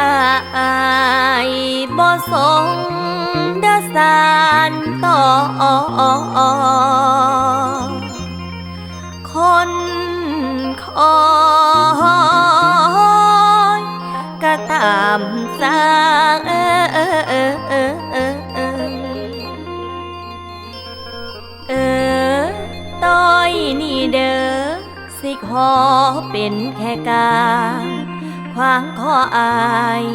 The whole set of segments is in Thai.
อายบ่สงดาสารต่อ คนคอยก็ตามสางเออเออเออเออเออเออเออต้อยนี่เด้อสิขอเป็นแค่กลาง ขวางขออาย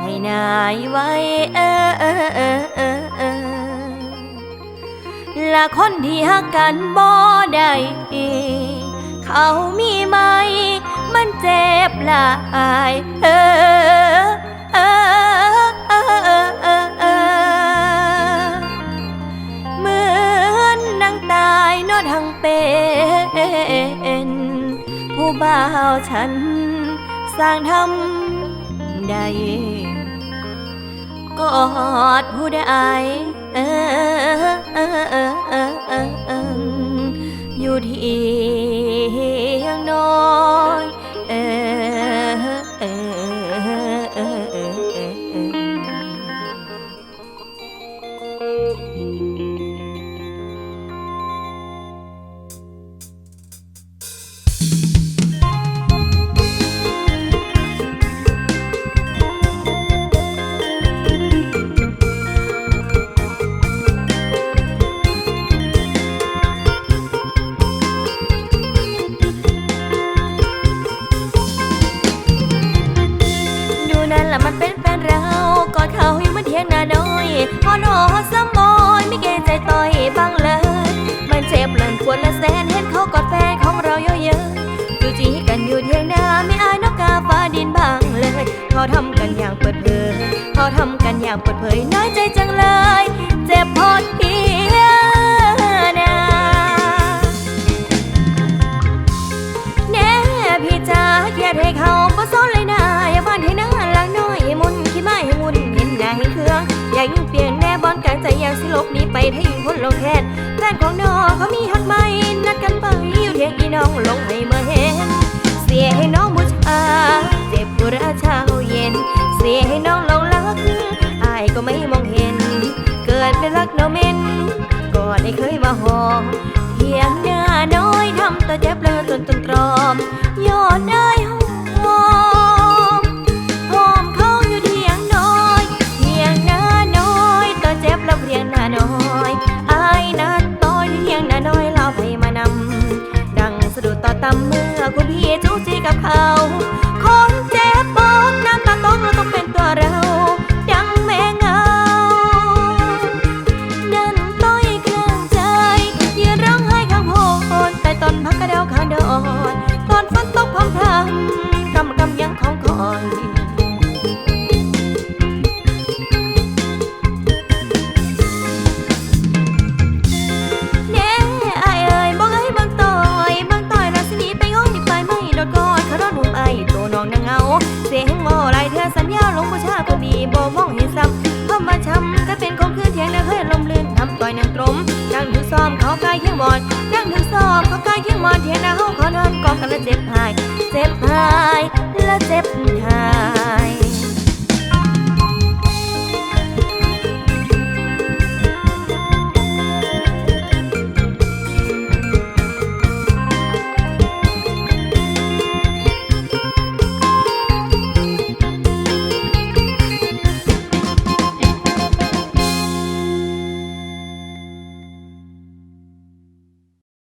ให้นายไว้เออเออเออเออเออละคนที่หักกันบ่ได้เขามีไหม มันเจ็บหลายเออเออเออเออเออเออเหมือนนางตายนอทั้งเป็น ผู้บ่าวฉัน สร้างทำได้กอดผู้ใดเออเออเออเออเออ พอนอสมอยไม่เกรงใจต่อยบ้างเลย มันเจ็บหลันปวดละแสนเห็นเขากอดแฟนของเราเยอะๆจูจีกันอยู่เทียงนาไม่อายนกกาฟ้าดินบ้างเลยเขาทำกันอย่างเปิดเผยเขาทำกันอย่างเปิดเผยน้อยใจจังเลย เจ็บพอดเพียนาแน่พี่จ๋าแค่ให้เขาก็ซ้อนเลยนะอย่าบ้านให้หน้าหลังน้อยมุนขี้ไม้ให้มุนเห็นหน้าให้เครื่องอย่ายิ่งเปลี่ย สิลบหนี้ไปถ้ายิ่งพ้นลงแทนแฟนของน้องเขามีฮักไหมนัดกันไปอยู่เทียงอีน้องลงให้เมื่อเห็น เสียให้น้องบูชาเจ็บปวดเช้าเย็น เสียให้น้องหลงรักอายก็ไม่มองเห็น เกิดเป็นรักโนเมนก่อนได้เคยมาหอม สะดุดต่อตำเมื่อคุณพี่จู้จี้กับเขา คนเจ็บปวดน้ำตาตกเราต้องเป็นตัวเราดังแม่เงาดันต้อยเครื่องใจยืนร้องไห้ข้างโหนแต่ตอนพักกระเดาข้างดอน ตอนฝนตกพรำพรำกำกำ มุมไอตัวน้องนางเงาเสียงโง่ลายเธอสัญญาลงผู้ชาก็ดีบ่มองเห็นซ้ำเข้ามาช้ำก็เป็นคมคืนเทียงนะเคยลมลื่นทำต่อยนางตรมนั่งถือซ้อมเขากายเคียงมอนนั่งถือซ้อมเขากายเคียงมอนเทียงนะเฮาขอนอนกอดกันแล้วเจ็บหาย เจ็บหายและเจ็บหาย